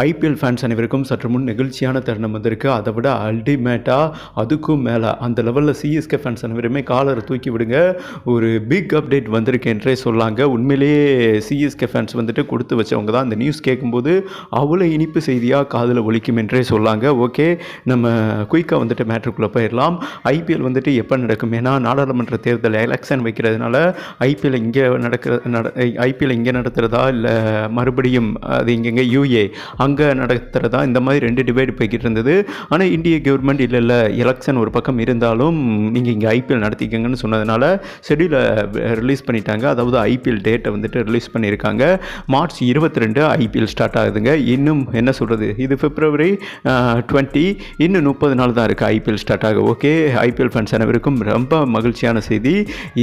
IPL fans அனைவருக்கும் சற்று முன் நெகிழ்ச்சியான தருணம் வந்திருக்கு. அதை விட அல்டிமேட்டாக அதுக்கும் மேலே அந்த லெவலில் சிஎஸ்கே ஃபேன்ஸ் அனைவருமே காலரை தூக்கி விடுங்க. ஒரு பிக் அப்டேட் வந்திருக்கு என்றே சொல்லாங்க. உண்மையிலேயே சிஎஸ்கே ஃபேன்ஸ் வந்துட்டு கொடுத்து வச்சவங்க தான். அந்த நியூஸ் கேட்கும்போது அவ்வளோ இனிப்பு செய்தியாக காதில் ஒழிக்கும் என்றே சொல்லாங்க. ஓகே நம்ம குயிக்காக வந்துட்டு மேட்ருக்குள்ளே போயிடலாம். ஐபிஎல் வந்துட்டு எப்போ நடக்கும்? ஏன்னா நாடாளுமன்ற தேர்தல் எலெக்ஷன் வைக்கிறதுனால ஐபிஎல் இங்கே நடக்கிற நட ஐபிஎல் இங்கே நடத்துகிறதா இல்லை மறுபடியும் அது இங்கெங்கே யூஏ அங்கே நடத்துகிறதா இந்த மாதிரி ரெண்டு டிவைடு போய்கிட்டு இருந்தது ஆனால் இந்திய கவர்மெண்ட் இல்லை இல்லை எலெக்ஷன் ஒரு பக்கம் இருந்தாலும் நீங்கள் இங்கே ஐபிஎல் நடத்திக்கங்கன்னு சொன்னதுனால ஷெடியூலை ரிலீஸ் பண்ணிட்டாங்க. அதாவது ஐபிஎல் டேட்டை வந்துட்டு ரிலீஸ் பண்ணியிருக்காங்க. மார்ச் இருபத்தி ரெண்டு ஐபிஎல் ஸ்டார்ட் ஆகுதுங்க. இன்னும் என்ன சொல்கிறது இது பிப்ரவரி டுவெண்ட்டி இன்னும் முப்பது நாள் தான் இருக்குது ஐபிஎல் ஸ்டார்ட் ஆகும் ஓகே ஐபிஎல் ஃபேன்ஸ் அனைவருக்கும் ரொம்ப மகிழ்ச்சியான செய்தி.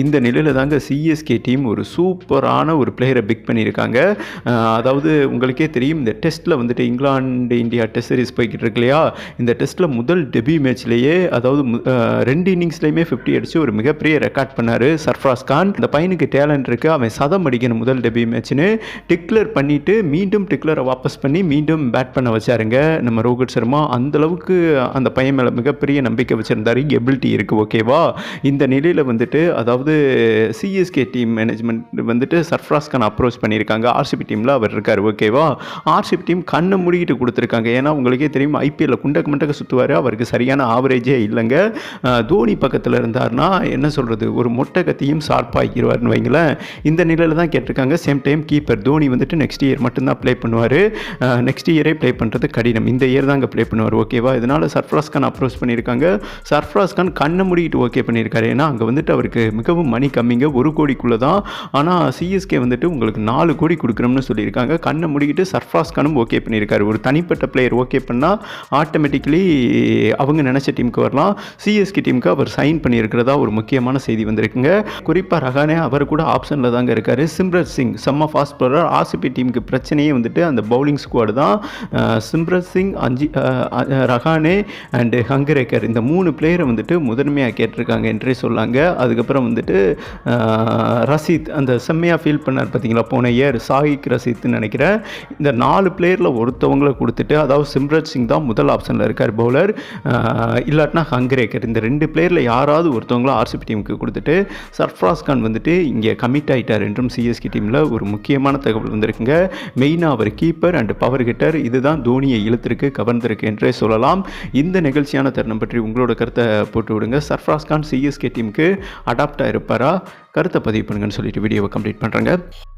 இந்த நிலையில் தாங்க சிஎஸ்கே டீம் ஒரு சூப்பரான ஒரு பிளேயரை பிக் பண்ணியிருக்காங்க. அதாவது உங்களுக்கே தெரியும் இந்த டெஸ்ட்டில் வந்து வந்துட்டு இங்கிலாந்து இந்தியா டெஸ்ட் சீரிஸ் போய்கிட்டு இருக்கு இல்லையா? இந்த டெஸ்ட்டில் முதல் டெபி மேட்ச்லேயே அதாவது ரெண்டு இன்னிங்ஸ்லையுமே ஃபிஃப்டி அடித்து ஒரு மிகப்பெரிய ரெக்கார்ட் பண்ணார் சர்ஃப்ராஸ் கான். இந்த பையனுக்கு டேலண்ட் இருக்குது அவன் சதம் அடிக்கணும் முதல் டெபி மேட்ச்னு டிக்ளேர் பண்ணிவிட்டு மீண்டும் டிக்ளரை வாபஸ் பண்ணி மீண்டும் பேட் பண்ண வச்சாருங்க. நம்ம ரோஹித் சர்மா அந்த அளவுக்கு அந்த பையன் மேலே மிகப்பெரிய நம்பிக்கை வச்சுருந்தாரு. எபிலிட்டி இருக்குது ஓகேவா இந்த நிலையில் வந்துட்டு அதாவது சிஎஸ்கே டீம் மேனேஜ்மெண்ட் வந்துட்டு சர்ஃப்ராஸ் கான் அப்ரோச் பண்ணியிருக்காங்க. ஆர்சிபி டீமில் அவர் இருக்கார் ஓகேவா ஆர்சிபி டீம் கண்ணை முடிக்கிட்டு கொடுத்துருக்காங்க. ஏன்னா உங்களுக்கே தெரியும் ஐபிஎல்ல குண்டக்க மண்டக்க சுற்றுவார் அவருக்கு சரியான ஆவரேஜே இல்லைங்க. தோனி பக்கத்தில் இருந்தார்னா என்ன சொல்கிறது ஒரு மொட்டை கத்தியும் ஷார்ப்பாகிடுவார்னு வைங்களேன். இந்த நிலையில் தான் கேட்டிருக்காங்க. சேம் டைம் கீப்பர் தோனி வந்துட்டு நெக்ஸ்ட் இயர் மட்டும்தான் ப்ளே பண்ணுவார். நெக்ஸ்ட் இயரே ப்ளே பண்ணுறது கடினம். இந்த இயர் தாங்க ப்ளே பண்ணுவார் ஓகேவா இதனால் சர்ஃப்ராஸ் கான் அப்ரோச் பண்ணியிருக்காங்க. சர்ஃப்ராஸ் கான் கண்ணை முடிக்கிட்டு ஓகே பண்ணியிருக்காரு. ஏன்னா அங்கே வந்துட்டு அவருக்கு மிகவும் மணி கம்மிங்க. ஒரு கோடிக்குள்ளே தான். ஆனால் சிஎஸ்கே வந்துட்டு உங்களுக்கு நாலு கோடி கொடுக்குறோம்னு சொல்லியிருக்காங்க. கண்ணை முடிக்கிட்டு சர்ஃப்ராஸ் கானும் ஓகே பண்ணியிருக்காரு. ஒரு தனிப்பட்ட பிளேயர் ஓகே பண்ணால் ஆட்டோமேட்டிக்கலி அவங்க நினச்ச டீமுக்கு வரலாம். சிஎஸ்கே டீமுக்கு அவர் சைன் பண்ணியிருக்கிறதா ஒரு முக்கியமான செய்தி வந்திருக்குங்க. குறிப்பாக ரஹானே அவர் கூட ஆப்ஷனில் தாங்க இருக்கார். சிம்ரத் சிங் செம்ம ஃபாஸ்ட் பவுலர் ஆசிபி டீமுக்கு பிரச்சனையே வந்துட்டு அந்த பவுலிங் ஸ்குவாடு தான். சிம்ரத் சிங் அஞ்சி ரஹானே அண்டு ஹங்கரேக்கர் இந்த மூணு பிளேயரை வந்துட்டு முதன்மையாக கேட்டிருக்காங்க என்றே சொல்லாங்க. அதுக்கப்புறம் வந்துட்டு ரசீத் அந்த செம்மையாக ஃபீல் பண்ணார் பார்த்தீங்களா போன இயர் சாகிக் ரசீத்னு நினைக்கிறேன். இந்த நாலு பிளேயரில் ஒருத்தவங்களை கொடுத்துட்டு அதாவது சிம்ரத் சிங் தான் முதல் ஆப்ஷனில் இருக்கார் பவுலர் இல்லாட்டினா ஹங்கரேக்கர் இந்த ரெண்டு பிளேயரில் யாராவது ஒருத்தவங்களும் ஆர்சிபி டீமுக்கு கொடுத்துட்டு சர்ஃப்ராஸ் கான் வந்துட்டு இங்கே கமிட் ஆகிட்டார் என்றும் சிஎஸ்கே டீமில் ஒரு முக்கியமான தகவல் வந்திருக்குங்க. மெயினாக அவர் கீப்பர் அண்ட் பவர் ஹிட்டர் இதுதான் தோனியை இழுத்திருக்கு கவர்ந்திருக்கு என்றே சொல்லலாம். இந்த நிகழ்ச்சியான தருணம் பற்றி உங்களோட கருத்தை போட்டு விடுங்க. சர்ஃப்ராஸ் கான் சிஎஸ்கே டீமுக்கு அடாப்ட் ஆகிருப்பாரா கருத்தை பதிவு பண்ணுங்கன்னு சொல்லிட்டு வீடியோவை கம்ப்ளீட் பண்ணுறேங்க